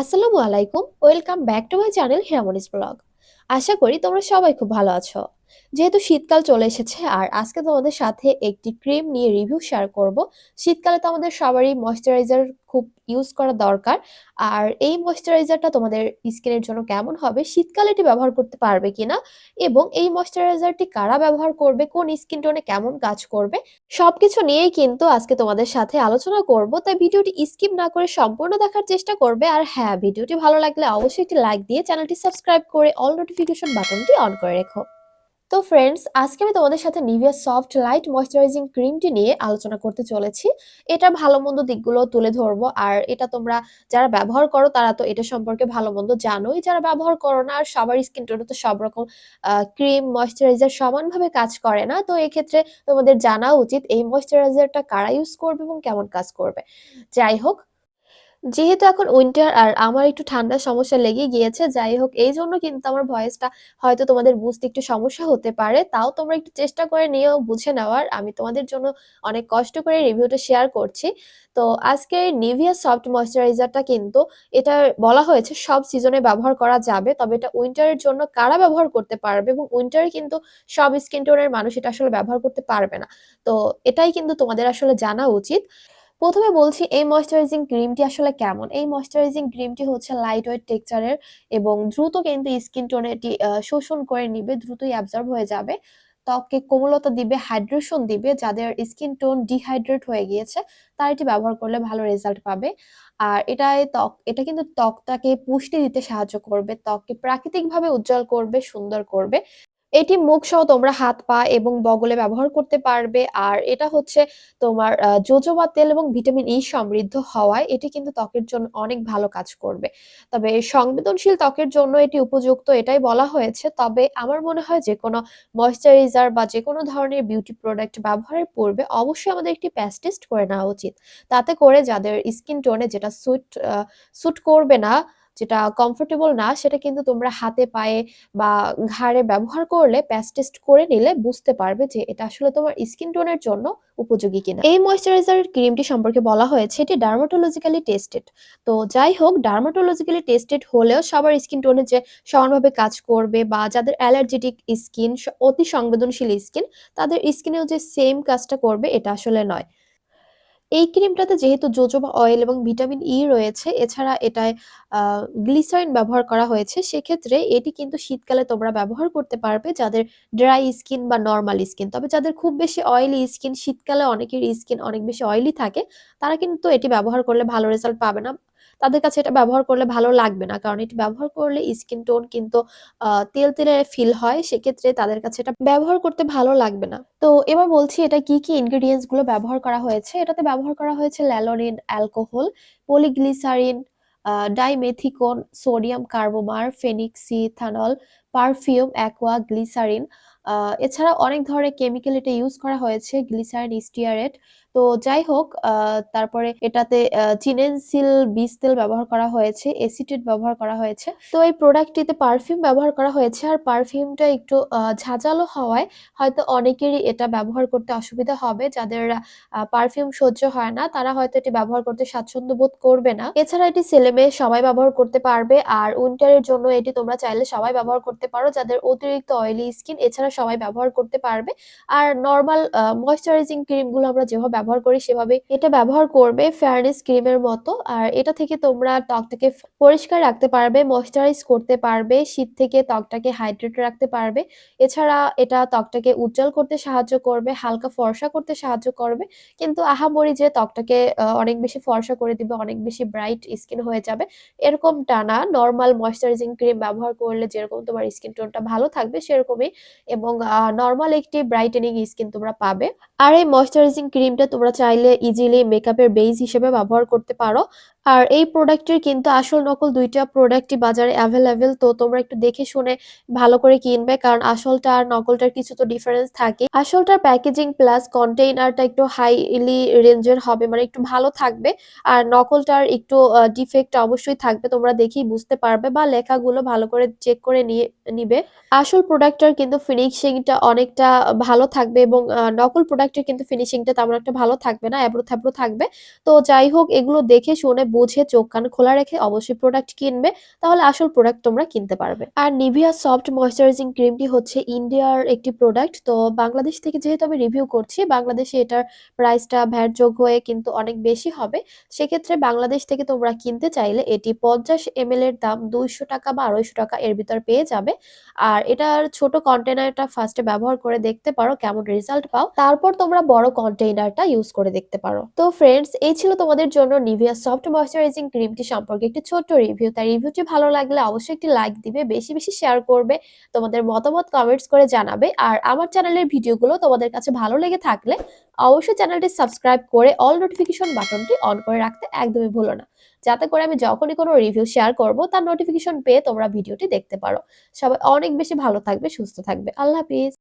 আসসালামু আলাইকুম, welcome back to my channel Hiramoni's blog. আশা করি তোমরা সবাই খুব ভালো আছো। যেহেতু শীতকাল চলে এসেছে, আর আজকে তোমাদের সাথে একটি ক্রিম নিয়ে রিভিউ শেয়ার করব। শীতকালে তো আমাদের সবারই ময়শ্চারাইজার খুব ইউজ করা দরকার, আর এই ময়শ্চারাইজারটা তোমাদের স্কিনের জন্য কেমন হবে, শীতকালে এটি ব্যবহার করতে পারবে কিনা, এবং এই ময়শ্চারাইজারটি কারা ব্যবহার করবে, কোন স্কিন টোনে কেমন কাজ করবে, সবকিছু নিয়েই কিন্তু আজকে তোমাদের সাথে আলোচনা করব। তাই ভিডিওটি স্কিপ না করে সম্পূর্ণ দেখার চেষ্টা করবে, আর হ্যাঁ ভিডিওটি ভালো লাগলে অবশ্যই একটি লাইক দিয়ে চ্যানেলটি সাবস্ক্রাইব করে অল নোটিফিকেশন বাটনটি অন করে রেখো। তো ফ্রেন্ডস আজকে আমি তোমাদের সাথে নিভিয়া সফট লাইট ময়শ্চারাইজিং ক্রিমটি নিয়ে আলোচনা করতে চলেছি। এটা ভালো মন্দ দিকগুলো তুলে ধরবো। আর এটা তোমরা যারা ব্যবহার করো, তারা তো এটা সম্পর্কে ভালো মন্দ জানোই। যারা ব্যবহার করো না, আর সবার স্কিন টোনে তো সব রকম ক্রিম ময়শ্চারাইজার সমানভাবে কাজ করে না। তো এক্ষেত্রে তোমাদের জানা উচিত, এই ময়শ্চারাইজারটা কারা ইউজ করবে এবং কেমন কাজ করবে। যাই হোক যেহেতু এখন উইন্টার আর আমার একটু ঠান্ডার সমস্যা লেগে গিয়েছে, যাই হোক, এই জন্য কিন্তু আমার ভয়েসটা হয়তো তোমাদের বুঝতে একটু সমস্যা হতে পারে। তাও তোমরা একটু চেষ্টা করে নিয়েও বুঝে নেওয়ার। আমি তোমাদের জন্য অনেক কষ্ট করে রিভিউটা শেয়ার করছি। তো আজকে নিভিয়া সফট ময়শ্চারাইজারটা কিন্তু এটা বলা হয়েছে সব সিজনে ব্যবহার করা যাবে, তবে এটা উইন্টারের জন্য কারা ব্যবহার করতে পারবে? এবং উইন্টারে কিন্তু সব স্কিন টোনের মানুষ এটা আসলে ব্যবহার করতে পারবে না। তো এটাই কিন্তু তোমাদের আসলে জানা উচিত। প্রথমে বলছি, এই ময়শ্চারাইজিং ক্রিমটি আসলে কেমন? এই ময়শ্চারাইজিং ক্রিমটি হচ্ছে লাইট ওয়েট টেক্সচারের এবং দ্রুত কিন্তু স্কিন টোনে এটি শোষণ করে নিবে, দ্রুতই অ্যাবজর্ব হয়ে যাবে। ত্বককে কোমলতা দিবে হাইড্রেশন দিবে, যাদের স্কিন টোন ডিহাইড্রেট হয়ে গিয়েছে, তারা এটি ব্যবহার করলে ভালো রেজাল্ট পাবে। আর এটায় ত্বক, এটা কিন্তু ত্বকটাকে পুষ্টি দিতে সাহায্য করবে, ত্বককে প্রাকৃতিকভাবে উজ্জ্বল করবে, সুন্দর করবে। এটি মুখ সহ তোমরা হাত, পা এবং বগলে ব্যবহার করতে পারবে। আর এটা হচ্ছে তোমার জোজোবা তেল এবং ভিটামিন ই সমৃদ্ধ হওয়ায় এটি কিন্তু ত্বকের জন্য অনেক ভালো কাজ করবে। তবে সংবেদনশীল ত্বকের জন্য এটি উপযুক্ত এটাই বলা হয়েছে। তবে আমার মনে হয় যে কোনো ময়শ্চারাইজার বা যে কোনো ধরনের বিউটি প্রোডাক্ট ব্যবহারের পূর্বে অবশ্যই আমাদের একটি প্যাচ করে নেওয়া উচিত। তাতে করে যাদের স্কিন টোনে যেটা সুট সুট করবে না যেটা কমফোর্টেবল না, সেটা কিন্তু তোমরা হাতে, পায়ে বা ঘাড়ে ব্যবহার করলে প্যাচ টেস্ট করে নিলে বুঝতে পারবে যে এটা আসলে তোমার স্কিন টোনের জন্য উপযোগী কিনা। এই ময়শ্চারাইজার ক্রিমটি সম্পর্কে বলা হয়েছে, এটি ডার্মাটোলজিক্যালি টেস্টেড তো যাই হোক ডার্মাটোলজিক্যালি টেস্টেড হলেও সবার স্কিন টোনে যে সমানভাবে কাজ করবে বা যাদের অ্যালার্জেটিক স্কিন অতি সংবেদনশীল স্কিন তাদের স্কিনেও যে সেম কাজটা করবে, এটা আসলে নয়। এই ক্রিমটাতে যেহেতু জোজোবা অয়েল এবং ভিটামিন ই রয়েছে, এছাড়া এটায় গ্লিসারিন ব্যবহার করা হয়েছে, সেক্ষেত্রে এটি কিন্তু শীতকালে তোমরা ব্যবহার করতে পারবে যাদের ড্রাই স্কিন বা নর্মাল স্কিন। তবে যাদের খুব বেশি অয়েলি স্কিন, শীতকালে অনেকের স্কিন অনেক বেশি অয়েলি থাকে, তারা কিন্তু এটি ব্যবহার করলে ভালো রেজাল্ট পাবে না। তাদের কাছে এটা ব্যবহার করলে ভালো লাগবে না। কারণ এটি ব্যবহার করলে স্কিন টোন কিন্তু তেল তেলে ফিল হয়, সেক্ষেত্রে তাদের কাছে এটা ব্যবহার করতে ভালো লাগবে না। তো এবার বলছি এটা কি কি ইনগ্রিডিয়েন্টসগুলো ব্যবহার করা হয়েছে? এটাতে ব্যবহার করা হয়েছে lanolin, alcohol, polyglycerin dimethicone, sodium, carbomer phenoxyethanol perfume, aqua, glycerin. এছাড়া অনেক ধরনের কেমিক্যাল এটা ইউজ করা হয়েছে, গ্লিসারিন, স্টিয়ারেট তো যাই হোক তারপরে এটাতে চিনেনসিল বীজ তেল ব্যবহার করা হয়েছে এসিটেট ব্যবহার করা হয়েছে। তো এই প্রোডাক্টটিতে পারফিউম ব্যবহার করা হয়েছে আর পারফিউমটা একটু ঝাঁঝালো হওয়ায় হয়তো অনেকেরই এটা ব্যবহার করতে অসুবিধা হবে। যাদের পারফিউম সহ্য হয় না, তারা হয়তো এটি ব্যবহার করতে স্বাচ্ছন্দ্য বোধ করবে না। এছাড়া এটি ছেলে মেয়ে সবাই ব্যবহার করতে পারবে আর উইন্টারের জন্য এটি তোমরা চাইলে সবাই ব্যবহার করতে পারো, যাদের অতিরিক্ত অয়েলি স্কিন এছাড়া সবাই ব্যবহার করতে পারবে। আর নর্মাল ময়শ্চারাইজিং ক্রিমগুলো আমরা যেভাবে ব্যবহার করি সেভাবে। এটা ব্যবহার করবে ফেয়ারনেস ক্রিমের মতো। আর এটা থেকে তোমরা ত্বকটাকে পরিষ্কার রাখতে পারবে ময়শ্চারাইজ করতে পারবে, শীত থেকে ত্বকটাকে হাইড্রেট রাখতে পারবে। এছাড়া এটা ত্বকটাকে উজ্জ্বল করতে সাহায্য করবে, হালকা ফর্সা করতে সাহায্য করবে। কিন্তু আহামরি যে ত্বকটাকে অনেক বেশি ফর্সা করে দিবে, অনেক বেশি ব্রাইট স্কিন হয়ে যাবে এরকম টানা নর্মাল ময়শ্চারাইজিং ক্রিম ব্যবহার করলে যেরকম তোমার স্কিন টোনটা ভালো থাকবে, সেরকমই। এবং নর্মাল একটি ব্রাইটেনিং স্কিন তোমরা পাবে। আর এই ময়শ্চারাইজিং ক্রিমটা তোমরা চাইলে ইজিলি মেকআপের বেস হিসেবে ব্যবহার করতে পারো। আর এই প্রোডাক্টের কিন্তু আসল নকল দুইটা প্রোডাক্টই বাজারে অ্যাভেলেবেল তো তোমরা একটু দেখে শুনে ভালো করে কিনবে, কারণ আসলটা আর নকলটার কিছু তো ডিফারেন্স থাকে। আসলটার প্যাকেজিং প্লাস কন্টেইনারটা একটু হাইলি রেঞ্জের হবে মানে একটু ভালো থাকবে, আর নকলটার একটু ডিফেক্ট অবশ্যই থাকবে, তোমরা দেখেই বুঝতে পারবে বা লেখাগুলো ভালো করে চেক করে নিয়ে, নিবে। আসল প্রোডাক্টটার কিন্তু ফিনিশিংটা অনেকটা ভালো থাকবে এবং নকল প্রোডাক্টের কিন্তু ফিনিশিংটা তেমন একটা ভালো থাকবে না থ্যাব্রো থাকবে। তো যাই হোক, এগুলো দেখে শুনে বুঝে চোখ কান খোলা রেখে অবশ্যই প্রোডাক্ট কিনবে, তাহলে আসল প্রোডাক্ট তোমরা কিনতে পারবে। আর নিভিয়া সফট ময়শ্চারাইজিং ক্রিমটি হচ্ছে ইন্ডিয়ার একটি প্রোডাক্ট তো বাংলাদেশ থেকে যেহেতু আমি রিভিউ করছি, বাংলাদেশে এটার প্রাইসটা ভ্যাট যোগ হয়ে কিন্তু অনেক বেশি হবে। সেক্ষেত্রে বাংলাদেশ থেকে তোমরা কিনতে চাইলে এটি পঞ্চাশ এম এর দাম দুইশো টাকা বা আড়াইশো টাকা এর ভিতর পেয়ে যাবে। আর এটার ছোট কন্টেনারটা ফার্স্টে ব্যবহার করে দেখতে পারো কেমন রেজাল্ট পাও। তারপর তোমরা বড় কন্টেইনারটা ইউজ করে দেখতে পারো। তো ফ্রেন্ডস এই ছিল তোমাদের জন্য নিভিয়া সফট ময়শ্চারাইজিং ক্রিমটি সম্পর্কে একটি ছোট্ট রিভিউ তাই রিভিউটি ভালো লাগলে অবশ্যই একটি লাইক দিবে, বেশি বেশি শেয়ার করবে, তোমাদের মতামত কমেন্টস করে জানাবে। আর আমার চ্যানেলের ভিডিওগুলো তোমাদের কাছে ভালো লেগে থাকলে অবশ্যই চ্যানেলটি সাবস্ক্রাইব করে অল নোটিফিকেশন বাটনটি অন করে রাখতে একদমই ভুলো না। যাতে করে আমি যখনই কোনো রিভিউ শেয়ার করব, তার নোটিফিকেশন পেয়ে তোমরা ভিডিওটি দেখতে পারো। সবাই অনেক বেশি ভালো থাকবে, সুস্থ থাকবে। আল্লাহ হাফিজ।